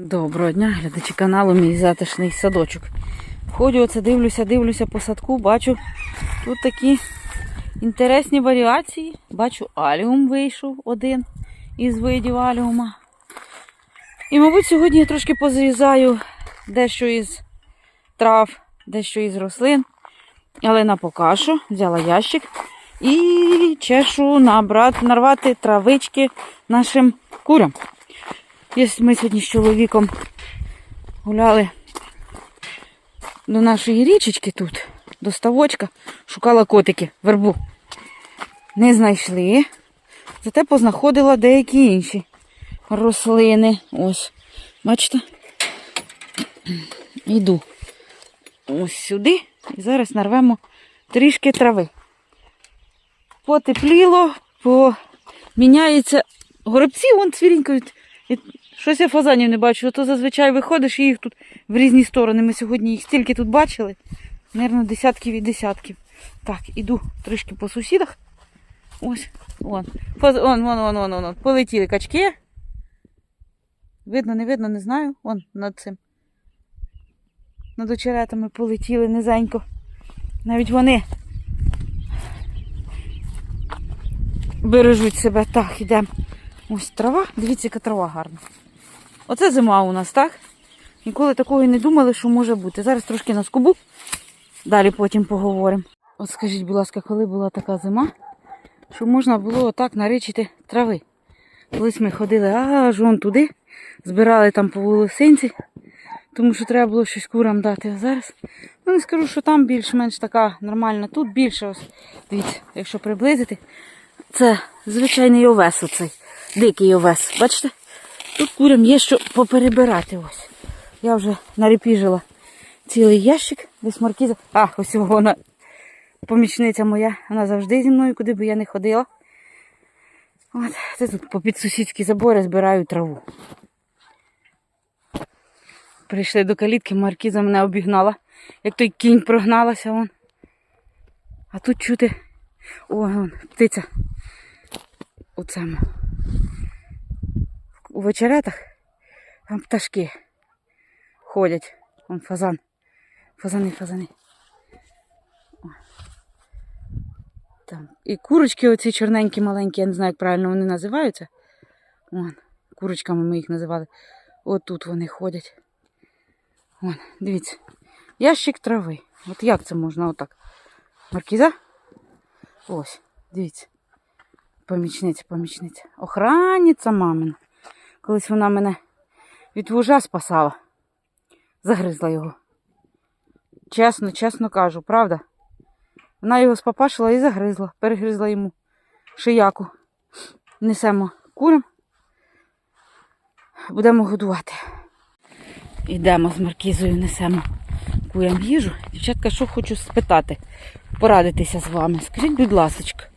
Доброго дня, глядачі каналу Мій затишний садочок. Входжу, оце дивлюся, дивлюся по садку, бачу тут такі інтересні варіації. Бачу, аліум вийшов один із видів аліума. І, мабуть, сьогодні я трошки позрізаю дещо із трав, дещо із рослин. Але на покашу взяла ящик і чешу набрати, нарвати травички нашим курям. Ми сьогодні з чоловіком гуляли до нашої річечки тут, до ставочка, шукала котики, вербу. Не знайшли. Зате познаходила деякі інші рослини. Ось, бачите? Йду ось сюди і зараз нарвемо трішки трави. Потепліло, поміняється. Горобці вон цвірінькають. Щось я фазанів не бачу, то зазвичай виходиш і їх тут в різні сторони. Ми сьогодні їх стільки тут бачили. Наверно, десятків і десятків. Так, іду трішки по сусідах. Ось, вон. Фаз... Вон, вон, вон, вон, вон. Полетіли качки. Видно, не видно, не знаю. Вон над цим. Над очеретами полетіли низенько. Навіть вони бережуть себе. Так, йдемо. Ось трава. Дивіться, яка трава гарна. Оце зима у нас, так? Ніколи такого і не думали, що може бути. Зараз трошки на скубу, далі потім поговоримо. От скажіть, будь ласка, коли була така зима, що можна було отак наричити трави. Колись ми ходили аж вон туди, збирали там по волосинці, тому що треба було щось курам дати. А зараз, ну не скажу, що там більш-менш така нормальна. Тут більше, ось, дивіться, якщо приблизити, це звичайний овес оцей, дикий овес. Бачите? Тут курям є що поперебирати. ось. Я вже нарепіжила цілий ящик, десь маркіза. А, ось вона помічниця моя. Вона завжди зі мною, куди би я не ходила. От, це тут по підсусідські забори збираю траву. Прийшли до калітки, маркіза мене обігнала. Як той кінь прогналася вон. А тут чути. О, вон, птиця. Цьому. У вечеретах там пташки ходять. Вон фазан. Фазани, фазани. Там. І курочки оці чорненькі, маленькі, я не знаю, як правильно вони називаються. Вон, курочками ми їх називали. От тут вони ходять. Вон, дивіться. Ящик трави. От як це можна отак? Маркіза? Ось, дивіться. Помічниця, помічниця. Охранниця мамина. Колись вона мене від вужа спасала. Загризла його. Чесно, чесно кажу, правда? Вона його спопашила і загризла, перегризла йому шияку. Несемо курям. Будемо годувати. Йдемо з маркізою, несемо курям їжу. Дівчатка, що хочу спитати, порадитися з вами. Скажіть, будь ласка,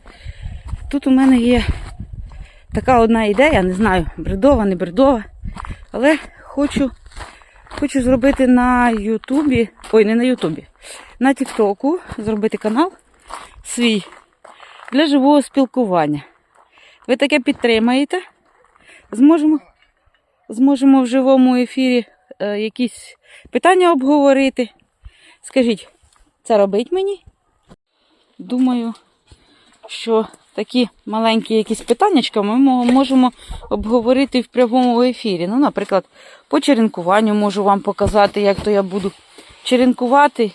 тут у мене є така одна ідея, не знаю, бредова, не бредова, але хочу, хочу зробити на Ютубі, ой, не на Ютубі, на Тіктоку зробити канал свій для живого спілкування. Ви таке підтримаєте? Зможемо, зможемо в живому ефірі е, якісь питання обговорити. Скажіть, це робить мені? Думаю, що такі маленькі якісь питаннячка ми можемо обговорити в прямому ефірі. Ну, наприклад, по черенкуванню можу вам показати, як то я буду черенкувати,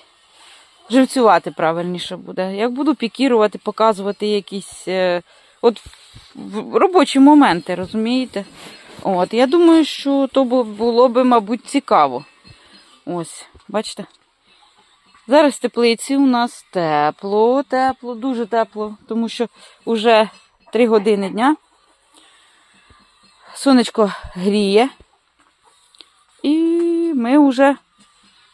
живцювати правильніше буде. Як буду пікірувати, показувати якісь е, от робочі моменти, розумієте? От, я думаю, що то було би, мабуть, цікаво. Ось, бачите? Зараз в теплиці у нас тепло, тепло, дуже тепло, тому що вже 3 години дня. Сонечко гріє. І ми вже,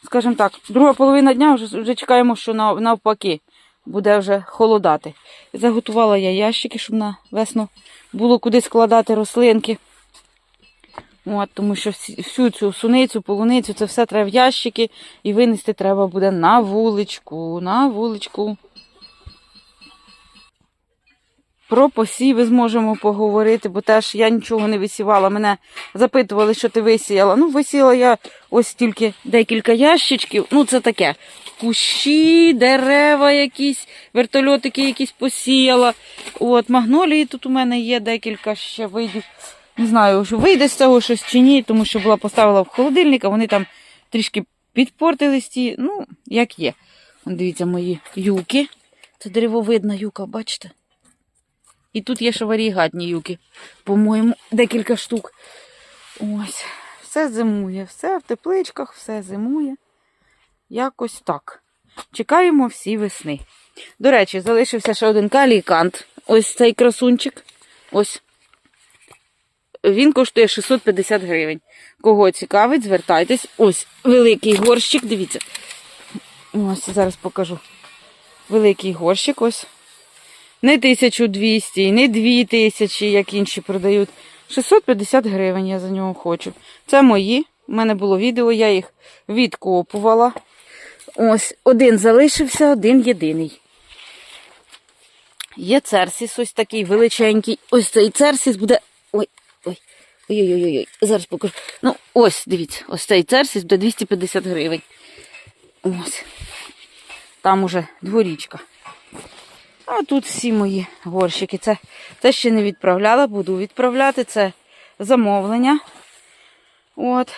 скажімо так, друга половина дня вже, вже чекаємо, що нав- навпаки буде вже холодати. Заготувала я ящики, щоб на весну було куди складати рослинки. От, тому що всю цю суницю, полуницю, це все треба в ящики і винести треба буде на вуличку, на вуличку. Про посіви зможемо поговорити, бо теж я нічого не висівала. Мене запитували, що ти висіяла. Ну, висіяла я ось тільки декілька ящичків. Ну, це таке. Кущі, дерева якісь, вертольотики якісь посіяла. От, магнолії тут у мене є декілька ще видів. Не знаю, що вийде з цього щось чи ні, тому що була поставила в холодильник, а вони там трішки підпортились ті. Ну, як є. Дивіться, мої юки. Це деревовидна юка, бачите? І тут є ще варігатні юки. По-моєму, декілька штук. Ось. Все зимує, все в тепличках, все зимує. Якось так. Чекаємо всі весни. До речі, залишився ще один калікант. Ось цей красунчик. Ось. Він коштує 650 гривень. Кого цікавить, звертайтесь. Ось великий горщик, дивіться. Ось зараз покажу. Великий горщик ось. Не 1200, не 2000, як інші продають. 650 гривень я за нього хочу. Це мої. У мене було відео, я їх відкопувала. Ось один залишився, один єдиний. Є церсіс, ось такий величенький. Ось цей церсіс буде. Ой. Ой-ой-ой, зараз покажу. Ну, ось, дивіться, ось цей церсіс буде 250 гривень. Ось. Там уже дворічка. А тут всі мої горщики. Це, це ще не відправляла, буду відправляти. Це замовлення. От.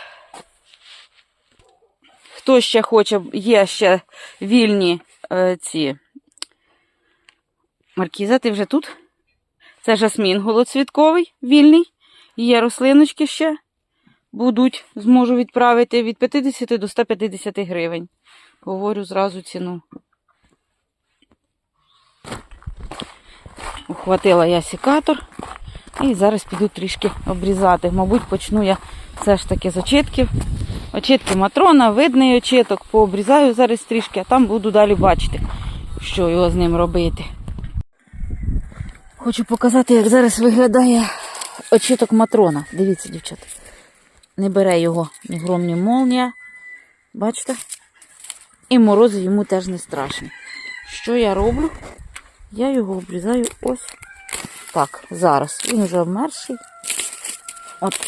Хто ще хоче, є ще вільні е, ці. Маркіза, ти вже тут? Це жасмін голоцвітковий, вільний. Є рослиночки ще. Будуть, зможу відправити від 50 до 150 гривень. Говорю зразу ціну. Ухватила я сікатор і зараз піду трішки обрізати. Мабуть, почну я все ж таки з очитків. Очитки матрона, видний очиток, пообрізаю зараз трішки, а там буду далі бачити, що його з ним робити. Хочу показати, як зараз виглядає очиток матрона. Дивіться, дівчата. Не бере його ні гром, ні молнія. Бачите? І морози йому теж не страшні. Що я роблю? Я його обрізаю ось так. Зараз. Він вже обмерший. От.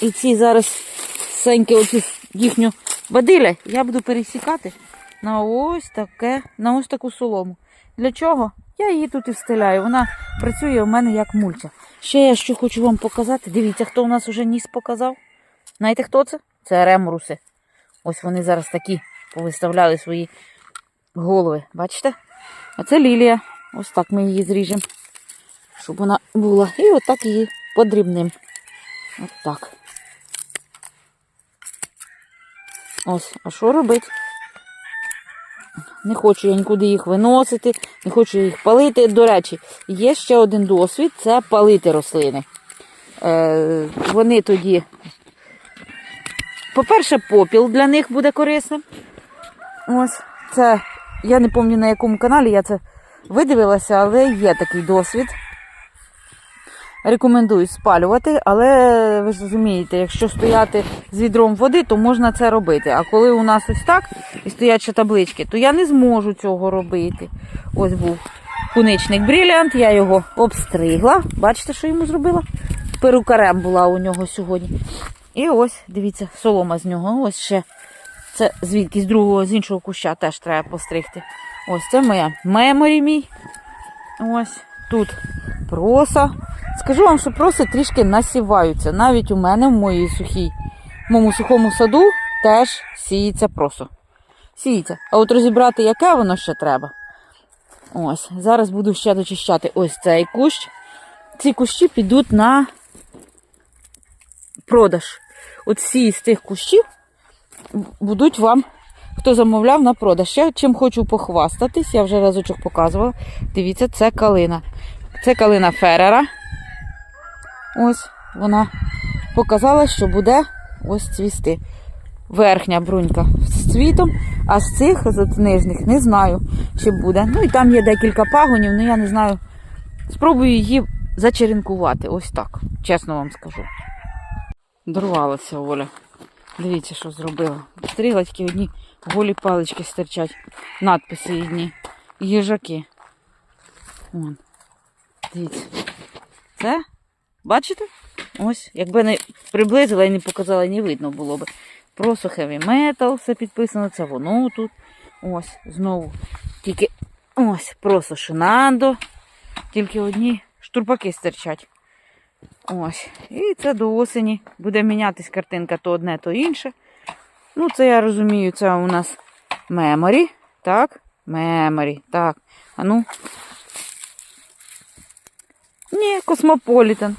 І ці зараз сеньки, оцю їхню бадиля, я буду пересікати на ось таке, на ось таку солому. Для чого? Я її тут і встеляю. Вона працює у мене як мульча. Ще я що хочу вам показати. Дивіться, хто у нас уже ніс показав. Знаєте, хто це? Це ремруси. Ось вони зараз такі повиставляли свої голови. Бачите? А це лілія. Ось так ми її зріжемо, щоб вона була. І отак її подрібним. От так. Ось, а що робити? Не хочу я нікуди їх виносити, не хочу їх палити. До речі, є ще один досвід це палити рослини. Е, вони тоді, по-перше, попіл для них буде корисним. Ось, це, я не пам'ятаю на якому каналі я це видивилася, але є такий досвід. Рекомендую спалювати, але ви ж розумієте, якщо стояти з відром води, то можна це робити. А коли у нас ось так і стоять ще таблички, то я не зможу цього робити. Ось був куничник бріліант, я його обстригла. Бачите, що йому зробила? Перукарем була у нього сьогодні. І ось, дивіться, солома з нього. Ось ще. Це звідки з другого, з іншого куща теж треба постригти. Ось це моя меморі мій. Ось тут проса. Скажу вам, що проси трішки насіваються. Навіть у мене в моїй сухій, в моєму сухому саду теж сіється просо. Сіється. А от розібрати, яке воно ще треба. Ось, зараз буду ще дочищати ось цей кущ. Ці кущі підуть на продаж. От всі з цих кущів будуть вам, хто замовляв на продаж. Я чим хочу похвастатись, я вже разочок показувала. Дивіться, це калина. Це калина Ферера. Ось вона показала, що буде ось цвісти. Верхня брунька з цвітом, а з цих з нижніх не знаю, чи буде. Ну і там є декілька пагонів, але я не знаю. Спробую її зачеренкувати. Ось так, чесно вам скажу. Дорвалася Оля. Дивіться, що зробила. Стрігла тільки одні голі палички стирчать. Надписи одні. Їжаки. Вон. Дивіться. Це? Бачите? Ось, якби не приблизила і не показала, не видно було б. Просто heavy metal, все підписано, це воно тут. Ось, знову. Тільки ось, просто шинандо. Тільки одні штурпаки стирчать. Ось. І це до осені буде мінятись картинка то одне, то інше. Ну, це я розумію, це у нас меморі. Так, меморі. Так. А ну. Ні, космополітен.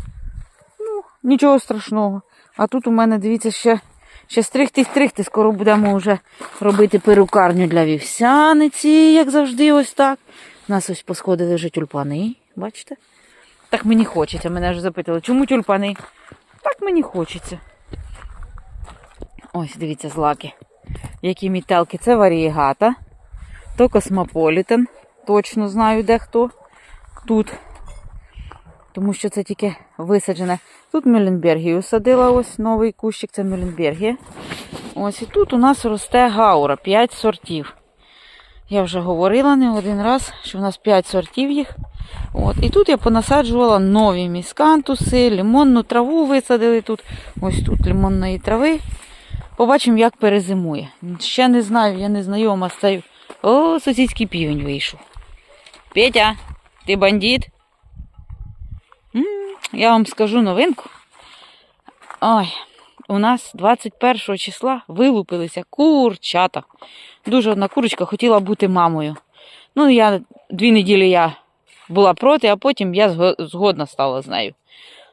Нічого страшного. А тут у мене, дивіться, ще, ще стригти. Скоро будемо вже робити перукарню для вівсяниці, як завжди, ось так. У нас ось посходили вже тюльпани, бачите? Так мені хочеться. Мене вже запитали, чому тюльпани? Так мені хочеться. Ось, дивіться, злаки. Які мітелки. Це варієгата. То космополітен. Точно знаю, де хто. Тут. Тому що це тільки висаджене. Тут Мюлленбергію садила ось новий кущик, це Мюлленбергія. Ось і тут у нас росте гаура, 5 сортів. Я вже говорила не один раз, що в нас 5 сортів їх. От. І тут я понасаджувала нові міскантуси, лимонну траву висадили тут. Ось тут лимонної трави. Побачимо, як перезимує. Ще не знаю, я не знайома з цією. О, сусідський півень вийшов. Петя, ти бандит? Я вам скажу новинку. Ой, у нас 21 числа вилупилися курчата. Дуже одна курочка хотіла бути мамою. Ну, я дві неділі я була проти, а потім я згодна стала з нею.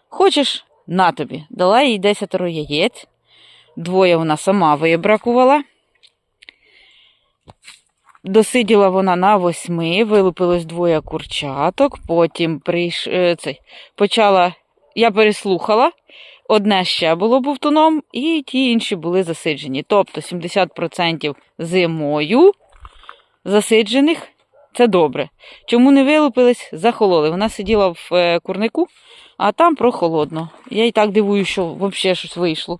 Хочеш, на тобі. Дала їй 10 яєць. Двоє вона сама вибракувала. Досиділа вона на восьми, вилупилось двоє курчаток, потім прийш... е, цей, почала, я переслухала, одне ще було бувтуном, і ті інші були засиджені. Тобто 70% зимою засиджених це добре. Чому не вилупились? Захололи. Вона сиділа в е, курнику, а там прохолодно. Я і так дивую, що взагалі щось вийшло.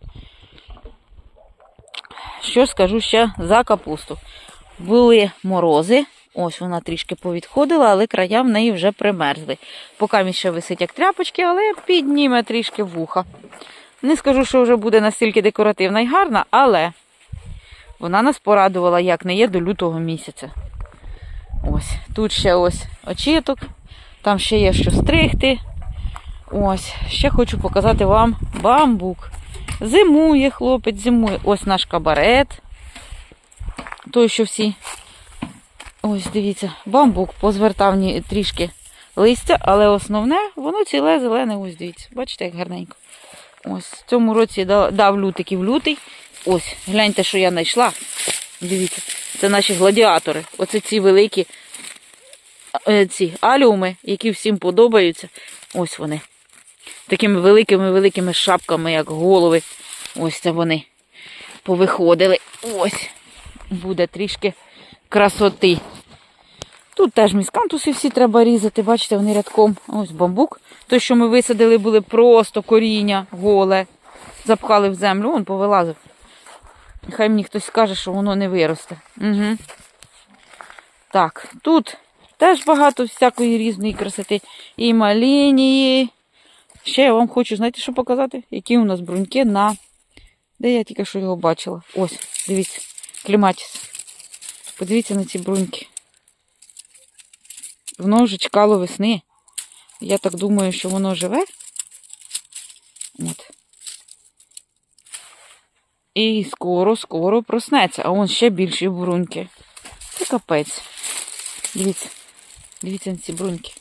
Що скажу ще за капусту? Були морози, ось вона трішки повідходила, але края в неї вже примерзли. Поки ще висить як тряпочки, але підніме трішки вуха. Не скажу, що вже буде настільки декоративна і гарна, але вона нас порадувала, як не є до лютого місяця. Ось, тут ще ось очіток, там ще є що стригти. Ось, ще хочу показати вам бамбук. Зимує хлопець, зимує. Ось наш кабарет. Той, що всі. Ось, дивіться, бамбук позвертав трішки листя, але основне, воно ціле зелене, ось дивіться. Бачите, як гарненько. Ось, в цьому році да- дав лютиків лютий. Ось, гляньте, що я знайшла. Дивіться, це наші гладіатори. Оце ці великі е, ці аліуми, які всім подобаються. Ось вони. Такими великими-великими шапками, як голови. Ось це вони повиходили. Ось. Буде трішки красоти. Тут теж міскантуси всі треба різати, бачите, вони рядком. Ось бамбук. Той, що ми висадили, були просто коріння голе. Запхали в землю, он повилазив. Хай мені хтось скаже, що воно не виросте. Угу. Так, тут теж багато всякої різної красоти. І малінії. Ще я вам хочу, знаєте, що показати? Які у нас бруньки на. Де я тільки що його бачила? Ось, дивіться, кліматіс. Подивіться на ці бруньки. Воно вже чекало весни. Я так думаю, що воно живе. От. І скоро, скоро проснеться. А вон ще більші бруньки. Це капець. Дивіться. Дивіться на ці бруньки.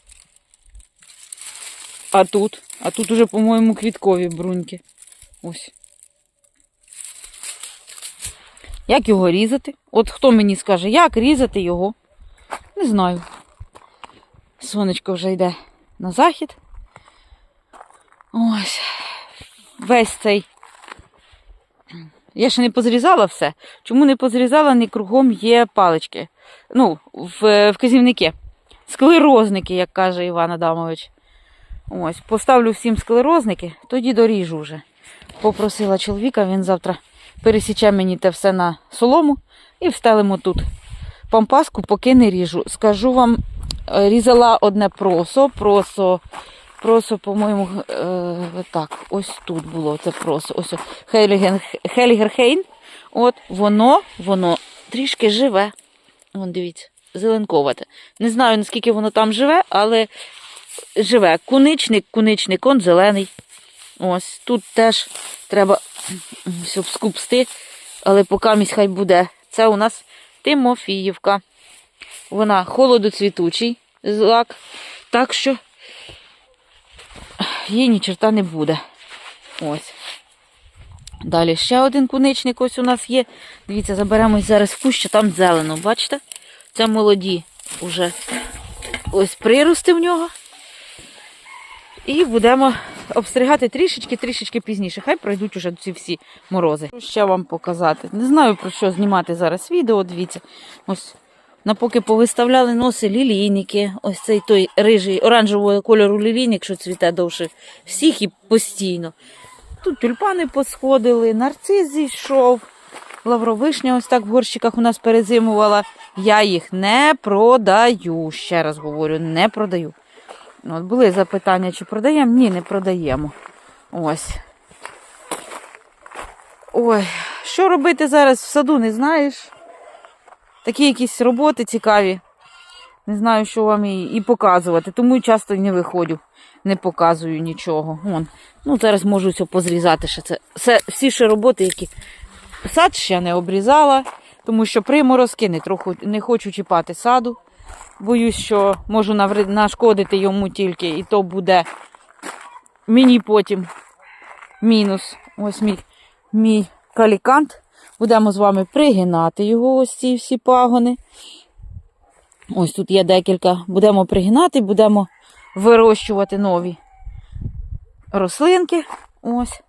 А тут? А тут уже, по-моєму, квіткові бруньки. Ось. Як його різати? От хто мені скаже, як різати його? Не знаю. Сонечко вже йде на захід. Ось. Весь цей. Я ще не позрізала все. Чому не позрізала, не кругом є палички. Ну, вказівники. Склерозники, як каже Іван Адамович. Ось, поставлю всім склерозники, тоді доріжу вже. Попросила чоловіка, він завтра пересіче мені те все на солому і встелимо тут пампаску, поки не ріжу. Скажу вам, Е, Різала одне просо, просо, просо, по-моєму, е, так, ось тут було це просо. Ось Хелігерхейн. От воно, воно трішки живе. Вон дивіться, зеленковате. Не знаю, наскільки воно там живе, але живе. Куничник, куничник, он зелений. Ось тут теж треба ось обскупсти, але поки місь хай буде. Це у нас Тимофіївка. Вона холодоцвітучий злак, так що їй ні черта не буде. Ось. Далі ще один куничник ось у нас є. Дивіться, заберемось зараз в кущ, там зелено, бачите? Це молоді уже ось прирости в нього. І будемо обстригати трішечки, трішечки пізніше. Хай пройдуть уже ці всі морози. Що ще вам показати? Не знаю про що знімати зараз відео. Дивіться. Ось напоки повиставляли носи лілійники. Ось цей той рижий оранжевого кольору лілійник, що цвіте довше всіх і постійно. Тут тюльпани посходили, нарцис зійшов. Лавровишня ось так в горщиках у нас перезимувала. Я їх не продаю. Ще раз говорю, не продаю. Ну, От були запитання, чи продаємо? Ні, не продаємо. Ось. Ой, що робити зараз в саду, не знаєш? Такі якісь роботи цікаві. Не знаю, що вам і, і показувати, тому часто не виходжу, не показую нічого. Вон. Ну, зараз можу все позрізати ще це. Все, всі ще роботи, які сад ще не обрізала, тому що приморозки не, трохи, не хочу чіпати саду. Боюсь, що можу нашкодити йому тільки, і то буде мені потім мінус. Ось мій, мій калікант. Будемо з вами пригинати його, ось ці всі пагони. Ось тут є декілька. Будемо пригинати, будемо вирощувати нові рослинки. Ось.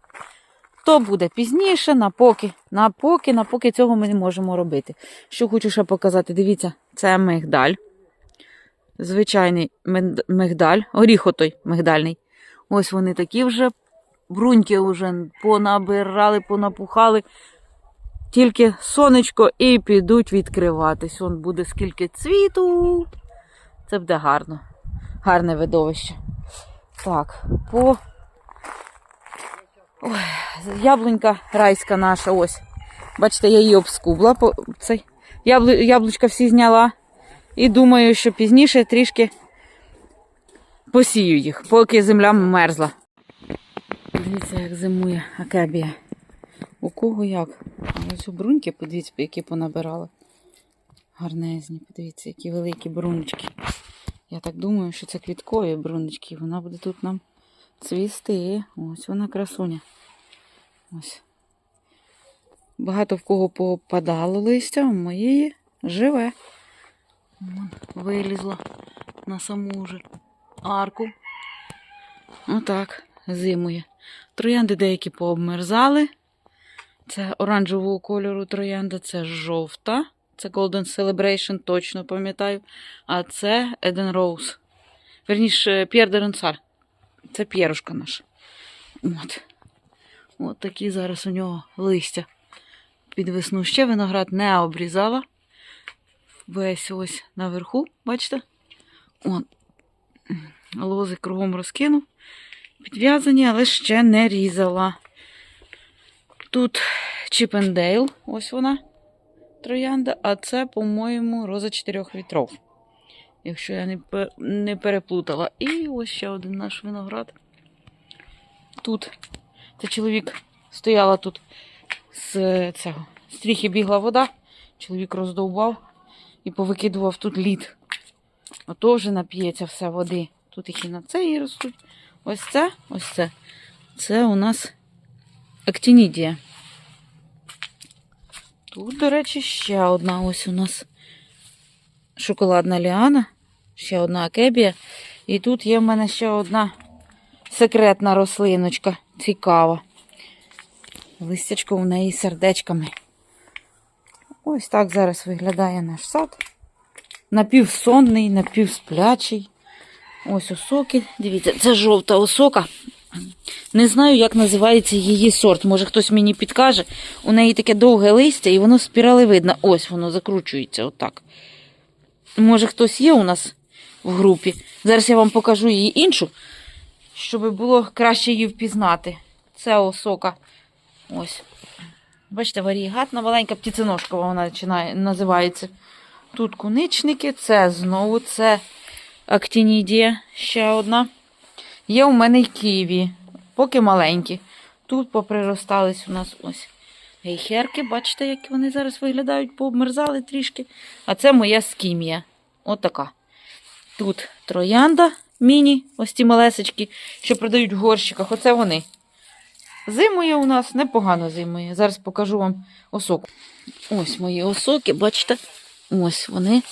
То буде пізніше, напоки, напоки, напоки цього ми не можемо робити. Що хочу ще показати, дивіться, це мигдаль. Звичайний мигдаль, горіхотой мигдальний. Ось вони такі вже бруньки вже понабирали, понапухали. Тільки сонечко і підуть відкриватись. Вон буде скільки цвіту. Це буде гарно. Гарне видовище. Так, по Ой, яблунька райська наша, ось. Бачите, я її обскубла. по- Цей. Яблу... Яблучка всі зняла. І думаю, що пізніше трішки посію їх, поки земля мерзла. Дивіться, як зимує акебія. У кого як? А Ось у бруньки, подивіться, які понабирала. Гарнезні, подивіться, які великі брунечки. Я так думаю, що це квіткові брунечки. Вона буде тут нам цвісти. Ось вона красуня. Ось. Багато в кого попадало листя, у моєї живе. Вилізла на саму же арку. Отак, зимує. Троянди деякі пообмерзали. Це оранжевого кольору троянда, це жовта. Це Golden Celebration, точно пам'ятаю. А це Eden Rose. Верніше, П'єр де Ронсар. Це п'єрушка наша. От. От такі зараз у нього листя. Під весну ще виноград не обрізала. Весь ось наверху, бачите? От. Лози кругом розкинув. Підв'язані, але ще не різала. Тут Чіпендейл, ось вона, троянда, а це, по-моєму, роза чотирьох вітров. Якщо я не, переплутала. І ось ще один наш виноград. Тут. Це чоловік стояла тут з цього стріхи бігла вода. Чоловік роздовбав і повикидував тут лід. Ото вже нап'ється все води. Тут їх і на це ростуть. Ось це, ось це. Це у нас актинідія. Тут, до речі, ще одна ось у нас шоколадна ліана, ще одна акебія. І тут є в мене ще одна секретна рослиночка, цікава. Листячко в неї сердечками. Ось так зараз виглядає наш сад. Напівсонний, напівсплячий. Ось осоки. Дивіться, це жовта осока. Не знаю, як називається її сорт. Може хтось мені підкаже. У неї таке довге листя і воно спіралевидне. Ось воно закручується отак. Може хтось є у нас в групі. Зараз я вам покажу її іншу, щоб було краще її впізнати. Це осока. Ось. Бачите, варігатна маленька птиценожкова вона починає, називається. Тут куничники, це знову це актінідія, ще одна. Є у мене й ківі, поки маленькі. Тут поприростались у нас ось гейхерки. Бачите, як вони зараз виглядають, пообмерзали трішки. А це моя скімія. Отака. Тут троянда міні, ось ті малесечки, що продають в горщиках. Оце вони. Зимує у нас непогано зимує. Зараз покажу вам осоку. Ось мої осоки, бачите? Ось вони.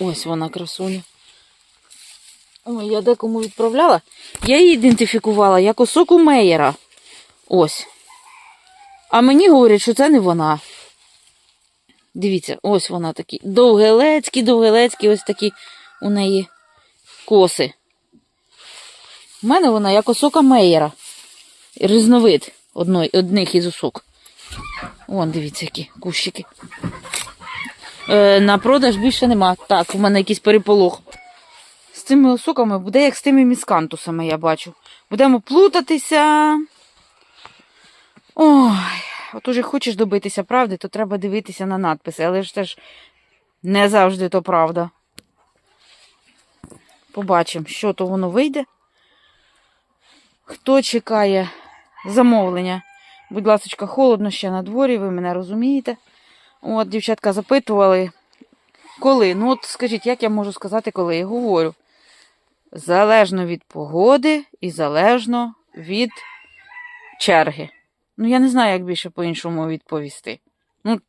Ось вона, красуня. Ой, я декому відправляла. Я її ідентифікувала як осоку Мейєра. Ось. А мені говорять, що це не вона. Дивіться, ось вона такі. Довгелецькі, довгелецькі, ось такі у неї коси. У мене вона як осока Мейєра. Різновид одної, одних із осок. Вон, дивіться, які кущики. Е, на продаж більше нема. Так, у мене якийсь переполох. З цими осоками буде як з тими міскантусами, я бачу. Будемо плутатися. Ой, от уже хочеш добитися правди, то треба дивитися на надписи, але ж теж не завжди то правда. Побачимо, що то воно вийде. Хто чекає замовлення? Будь ласка, холодно ще на дворі, ви мене розумієте. От, дівчатка запитували, коли. Ну, от скажіть, як я можу сказати, коли я говорю? Залежно від погоди і залежно від черги. Ну, я не знаю, як більше по-іншому відповісти. Ну,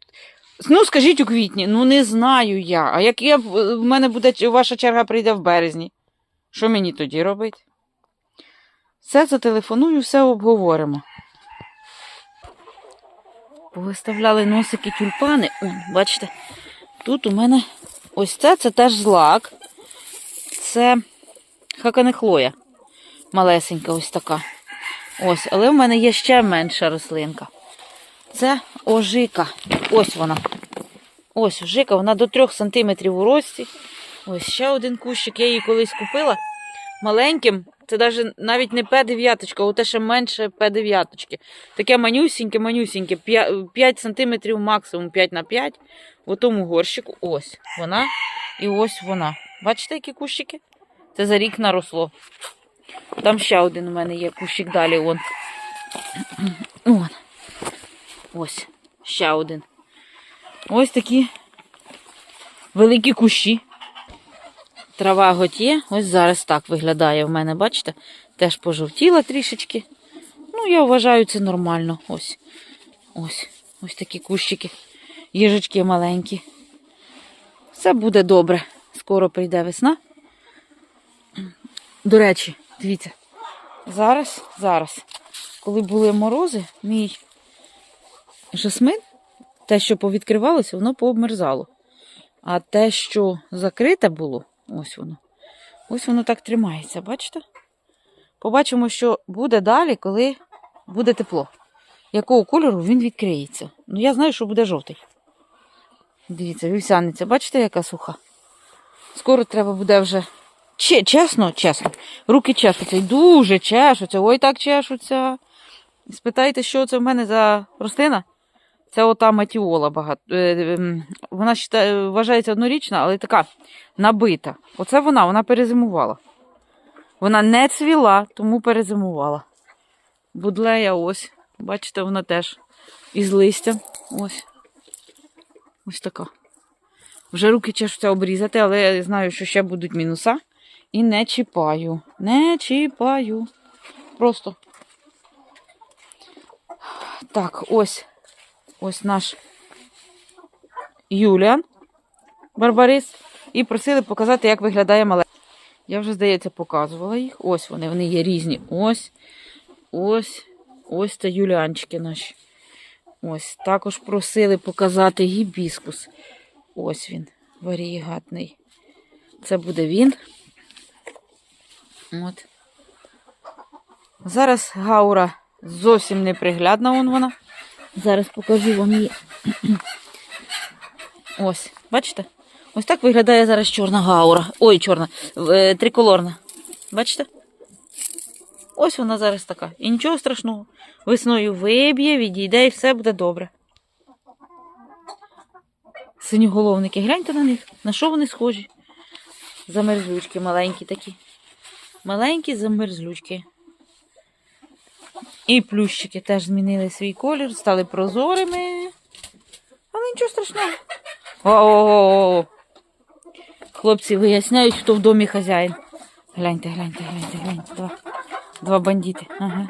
ну, скажіть у квітні, ну не знаю я. А як я, в мене буде, ваша черга прийде в березні, що мені тоді робити? Все зателефоную, все обговоримо. Повиставляли носики тюльпани. О, бачите, тут у мене ось це, це теж злак. Це хаканехлоя. Малесенька ось така. Ось, але в мене є ще менша рослинка. Це ожика. Ось вона. Ось ожика, вона до 3 см у рості. Ось ще один кущик. Я її колись купила маленьким. Це навіть, навіть не П9, а те ще менше П9. Таке манюсіньке, манюсіньке, 5 см максимум 5 на 5 в тому горщику. Ось вона і ось вона. Бачите, які кущики? Це за рік наросло. Там ще один у мене є кущик далі. Вон. Вон. Ось, ще один. Ось такі великі кущі. Трава готє. Ось зараз так виглядає в мене, бачите? Теж пожовтіла трішечки. Ну, я вважаю, це нормально. Ось. Ось. Ось такі кущики. Їжачки маленькі. Все буде добре. Скоро прийде весна. До речі, дивіться. Зараз, зараз, коли були морози, мій жасмин, те, що повідкривалося, воно пообмерзало. А те, що закрите було, ось воно. Ось воно так тримається, бачите? Побачимо, що буде далі, коли буде тепло. Якого кольору він відкриється. Ну, я знаю, що буде жовтий. Дивіться, вівсяниця, бачите, яка суха? Скоро треба буде вже. Че, чесно, чесно. Руки чешуться. І дуже чешуться. Ой, так чешуться. Спитайте, що це в мене за рослина? Це ота матіола багато. е, ем, Вона счита- вважається однорічна, але така набита. Оце вона, вона перезимувала. Вона не цвіла, тому перезимувала. Будлея ось. Бачите, вона теж із листя. Ось. Ось така. Вже руки чешуться обрізати, але я знаю, що ще будуть мінуса. І не чіпаю. Не чіпаю. Просто. Так, ось. Ось наш Юліан Барбарис. І просили показати, як виглядає мале. Я вже, здається, показувала їх. Ось вони, вони є різні. Ось. Ось. Ось це Юліанчики наші. Ось. Також просили показати гібіскус. Ось він, варієгатний. Це буде він. От. Зараз гаура зовсім неприглядна вон вона. Зараз покажу вам її. Ось, бачите? Ось так виглядає зараз чорна гаура. Ой, чорна, е, триколорна. Бачите? Ось вона зараз така. І нічого страшного. Весною виб'є, відійде і все буде добре. Синьоголовники, гляньте на них. На що вони схожі? Замерзлючки маленькі такі. Маленькі замерзлючки. І плющики теж змінили свій колір, стали прозорими. Але нічого страшного. О-о-о. Хлопці виясняють, хто в домі хазяїн. Гляньте, гляньте, гляньте, гляньте. Два, два бандити. Ага.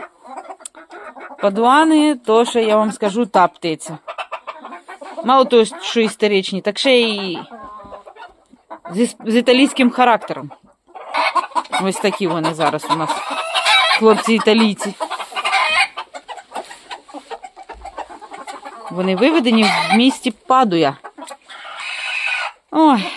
Падуани, то що я вам скажу, та птиця. Мало того, що істеричні, так ще й з, з італійським характером. Ось такі вони зараз у нас. Хлопці Вони виведені в місті Падуя. Ой,